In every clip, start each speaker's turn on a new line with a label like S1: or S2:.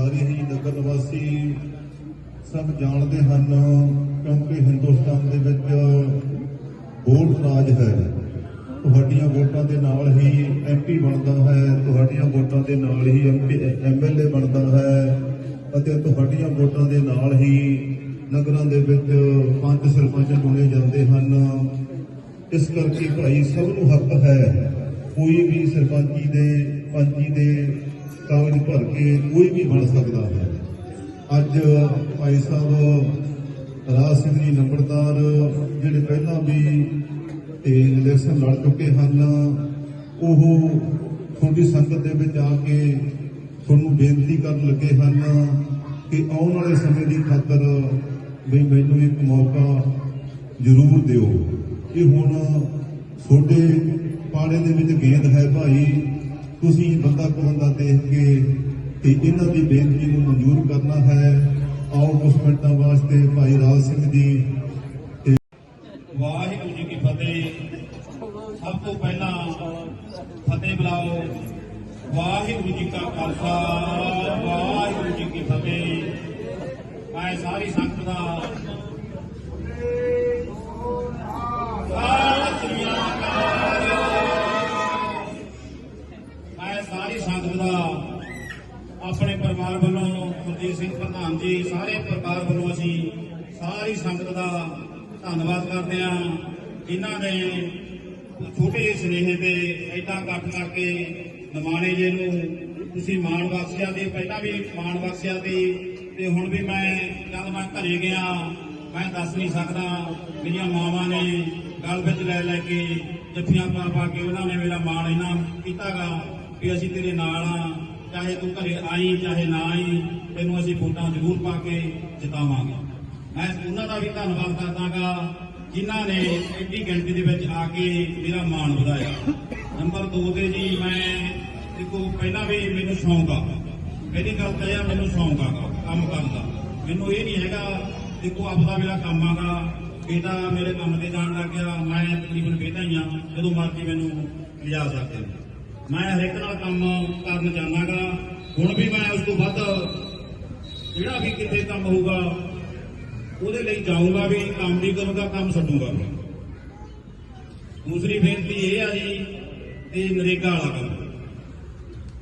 S1: ਸਾਰੇ ਹੀ ਨਗਰ ਨਿਵਾਸੀ ਸਭ ਜਾਣਦੇ ਹਨ ਕਿਉਂਕਿ ਹਿੰਦੁਸਤਾਨ ਦੇ ਵਿੱਚ ਵੋਟ ਰਾਜ ਹੈ। ਤੁਹਾਡੀਆਂ ਵੋਟਾਂ ਦੇ ਨਾਲ ਹੀ ਐਮਪੀ ਬਣਦਾ ਹੈ, ਤੁਹਾਡੀਆਂ ਵੋਟਾਂ ਦੇ ਨਾਲ ਹੀ ਐਮਐਲਏ ਬਣਦਾ ਹੈ ਅਤੇ ਤੁਹਾਡੀਆਂ ਵੋਟਾਂ ਦੇ ਨਾਲ ਹੀ ਨਗਰਾਂ ਦੇ ਵਿੱਚ ਪੰਜ ਸਰਪੰਚ ਚੁਣੇ ਜਾਂਦੇ ਹਨ। ਇਸ ਕਰਕੇ ਭਾਈ ਸਭ ਨੂੰ ਹੱਕ ਹੈ ਕੋਈ ਵੀ ਸਰਪੰਚੀ ਦੇ, ਪੰਚੀ ਦੇ ਕਾਗਜ਼ ਭਰ ਕੇ ਕੋਈ ਵੀ ਬਣ ਸਕਦਾ ਹੈ। ਅੱਜ ਭਾਈ ਸਾਹਿਬ ਰਾਜ ਸਿੰਘ ਜੀ ਨੰਬਰਦਾਰ ਜਿਹੜੇ ਪਹਿਲਾਂ ਵੀ ਤੇ ਇਲੈਕਸ਼ਨ ਲੜ ਚੁੱਕੇ ਹਨ, ਉਹ ਤੁਹਾਡੀ ਸੰਗਤ ਦੇ ਵਿੱਚ ਆ ਕੇ ਤੁਹਾਨੂੰ ਬੇਨਤੀ ਕਰਨ ਲੱਗੇ ਹਨ ਕਿ ਆਉਣ ਵਾਲੇ ਸਮੇਂ ਦੀ ਖਾਤਰ ਵੀ ਮੈਨੂੰ ਇੱਕ ਮੌਕਾ ਜ਼ਰੂਰ ਦਿਓ। ਇਹ ਹੁਣ ਤੁਹਾਡੇ ਪਾੜੇ ਦੇ ਵਿੱਚ ਗੇਂਦ ਹੈ ਭਾਈ। ਤੁਸੀਂ ਬੰਦਾ ਕੋ ਬੰਦਾ ਦੇਖ ਕੇ ਤੇ ਇਹਨਾਂ ਦੀ ਬੇਨਤੀ ਨੂੰ ਮਨਜ਼ੂਰ ਕਰਨਾ ਹੈ। ਆਓ ਕੁਝ ਮਿੰਟਾਂ ਵਾਸਤੇ ਭਾਈ ਰਾਜ ਸਿੰਘ ਜੀ
S2: ਵਾਹਿਗੁਰੂ ਜੀ ਕੀ ਫਤਿਹ। ਸਭ ਤੋਂ ਪਹਿਲਾਂ ਫਤਿਹ ਬੁਲਾਓ। ਵਾਹਿਗੁਰੂ ਜੀ ਕਾ ਖਾਲਸਾ, ਵਾਹਿਗੁਰੂ ਜੀ ਕੀ ਫਤਿਹ। ਮੈਂ ਸਾਰੀ ਸੰਗਤ ਦਾ ਸਿੰਘ ਪ੍ਰਧਾਨ ਜੀ ਸਾਰੇ ਪਰਿਵਾਰ ਵੱਲੋਂ ਅਸੀਂ ਸਾਰੀ ਸੰਗਤ ਦਾ ਧੰਨਵਾਦ ਕਰਦੇ ਹਾਂ। ਜਿਨ੍ਹਾਂ ਨੇ ਛੋਟੇ ਜਿਹੇ ਸੁਨੇਹੇ ਤੇ ਐਡਾ ਇਕੱਠ ਕਰਕੇ ਨਿਮਾਣੇ ਜੀ ਨੂੰ ਤੁਸੀਂ ਮਾਣ ਬਖਸ਼ਿਆ ਤੇ ਪਹਿਲਾਂ ਵੀ ਮਾਣ ਬਖਸ਼ਿਆ ਤੇ ਤੇ ਹੁਣ ਵੀ ਮੈਂ ਜਦ ਮੈਂ ਘਰੇ ਗਿਆ। ਮੈਂ ਦੱਸ ਨਹੀਂ ਸਕਦਾ ਮੇਰੀਆਂ ਮਾਵਾਂ ਨੇ ਗਲ ਵਿੱਚ ਲੈ ਲੈ ਕੇ ਜੱਫੀਆਂ ਪਾ ਪਾ ਕੇ ਉਹਨਾਂ ਨੇ ਮੇਰਾ ਮਾਣ ਇਹਨਾਂ ਕੀਤਾਗਾ ਵੀ ਅਸੀਂ ਤੇਰੇ ਨਾਲ ਆ ਚਾਹੇ ਤੂੰ ਘਰੇ ਆਈ, ਚਾਹੇ ਨਾ ਆਈ, ਤੈਨੂੰ ਅਸੀਂ ਵੋਟਾਂ ਜ਼ਰੂਰ ਪਾ ਕੇ ਜਿਤਾਵਾਂਗੇ। ਮੈਂ ਉਹਨਾਂ ਦਾ ਵੀ ਧੰਨਵਾਦ ਕਰਦਾਗਾ, ਜਿਨ੍ਹਾਂ ਨੇ ਐਡੀ ਗਿਣਤੀ ਦੇ ਵਿੱਚ ਆ ਕੇ ਮੇਰਾ ਮਾਣ ਵਧਾਇਆ। ਨੰਬਰ 2 ਤੇ ਜੀ, ਮੈਂ ਦੇਖੋ, ਪਹਿਲਾਂ ਵੀ ਮੈਨੂੰ ਸ਼ੌਂਕ ਆ। ਪਹਿਲੀ ਗੱਲ ਤਾਂ ਇਹ ਆ, ਮੈਨੂੰ ਸ਼ੌਂਕ ਆ ਕੰਮ ਕਰਨ ਦਾ। ਮੈਨੂੰ ਇਹ ਨਹੀਂ ਹੈਗਾ, ਦੇਖੋ ਆਪਦਾ ਮੇਰਾ ਕੰਮ ਆਗਾ, ਬੇਟਾ ਮੇਰੇ ਕੰਮ ਤੇ ਜਾਣ ਲੱਗ ਗਿਆ, ਮੈਂ ਤਕਰੀਬਨ ਬੇਟਾ ਹੀ ਆ, ਜਦੋਂ ਮਰਜ਼ੀ ਮੈਨੂੰ ਲਿਜਾ ਸਕਦੇ ਹੋ। ਮੈਂ ਹਰੇਕ ਇੱਕ ਨਾਲ ਕੰਮ ਕਰਨ ਚਾਹਾਂਗਾ ਹੁਣ ਵੀ ਮੈਂ ਉਸ ਤੋਂ ਵੱਧ ਜਿਹੜਾ ਵੀ ਕਿਤੇ ਕੰਮ ਹੋਊਗਾ, ਉਹਦੇ ਲਈ ਜਾਊਂਗਾ ਵੀ, ਕੰਮ ਨਹੀਂ ਕਰੂੰਗਾ, ਕੰਮ ਛੱਡੂੰਗਾ। ਵੀ। ਦੂਸਰੀ ਬੇਨਤੀ ਇਹ ਆ ਜੀ ਤੇ ਨਰੇਗਾ ਵਾਲਾ ਕੰਮ।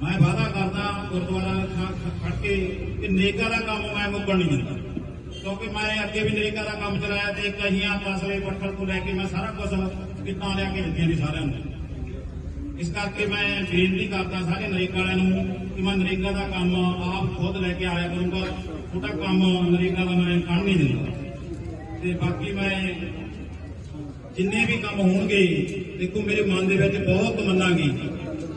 S2: ਮੈਂ ਵਾਅਦਾ ਕਰਦਾ ਗੁਰਦੁਆਰਾ ਖੜ ਕੇ ਕਿ ਨਰੇਗਾ ਦਾ ਕੰਮ ਮੈਂ ਮੁੱਕਣ ਨਹੀਂ ਦਿੰਦਾ। ਕਿਉਂਕਿ ਮੈਂ ਅੱਗੇ ਵੀ ਨਰੇਗਾ ਦਾ ਕੰਮ ਚਲਾਇਆ ਤੇ ਕਹੀਆਂ ਫਸਲੇ ਪੱਠਲ ਤੋਂ ਲੈ ਕੇ ਮੈਂ ਸਾਰਾ ਕੁਝ ਕਿੱਦਾਂ ਲਿਆ ਕੇ ਦਿੱਤੀਆਂ ਨੇ ਸਾਰਿਆਂ ਨੂੰ। ਇਸ ਕਰਕੇ ਮੈਂ ਬੇਨਤੀ ਕਰਦਾ ਸਾਰੇ ਨਰੇਗਾ ਵਾਲਿਆਂ ਨੂੰ ਕਿ ਮੈਂ ਨਰੇਗਾ ਦਾ ਕੰਮ ਆਪ ਖੁਦ ਲੈ ਕੇ ਆਇਆ ਕਰੂੰਗਾ। ਛੋਟਾ ਕੰਮ ਨਰੇਗਾ ਦਾ ਮੈਂ ਕਰਨ ਨਹੀਂ। ਦਿੰਦਾ ਤੇ ਬਾਕੀ ਮੈਂ ਜਿੰਨੇ ਵੀ ਕੰਮ ਹੋਣਗੇ, ਦੇਖੋ ਮੇਰੇ ਮਨ ਦੇ ਵਿੱਚ ਬਹੁਤ ਤਮੰਨਾ ਗਈ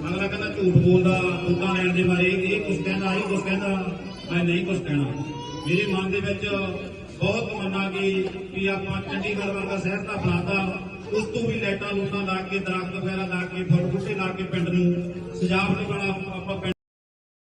S2: ਅਗਲਾ ਕਹਿੰਦਾ ਝੂਠ ਬੋਲਦਾ ਵੋਟਾਂ ਲੈਣ ਦੇ ਬਾਰੇ, ਇਹ ਕੁਝ ਕਹਿੰਦਾ, ਇਹ ਕੁਝ ਕਹਿੰਦਾ, ਮੈਂ ਨਹੀਂ ਕੁਝ ਕਹਿਣਾ। ਮੇਰੇ ਮਨ ਦੇ ਵਿੱਚ ਬਹੁਤ ਤਮੰਨਾ ਗਈ ਕਿ ਆਪਾਂ ਚੰਡੀਗੜ੍ਹ ਵਰਗਾ ਸ਼ਹਿਰ ਤਾਂ ਬਣਾਤਾ। ਉਸ ਤੋਂ ਵੀ ਲਾਈਟਾਂ ਲੂਟਾਂ ਲਾ ਕੇ ਦਰਖਤ ਵਗੈਰਾ ਲਾ ਕੇ ਫੁੱਲ ਬੂਟੇ ਲਾ ਕੇ ਪਿੰਡ ਨੂੰ ਸਜਾਵਟ ਵਾਲਾ ਆਪਾਂ ਪਿੰਡ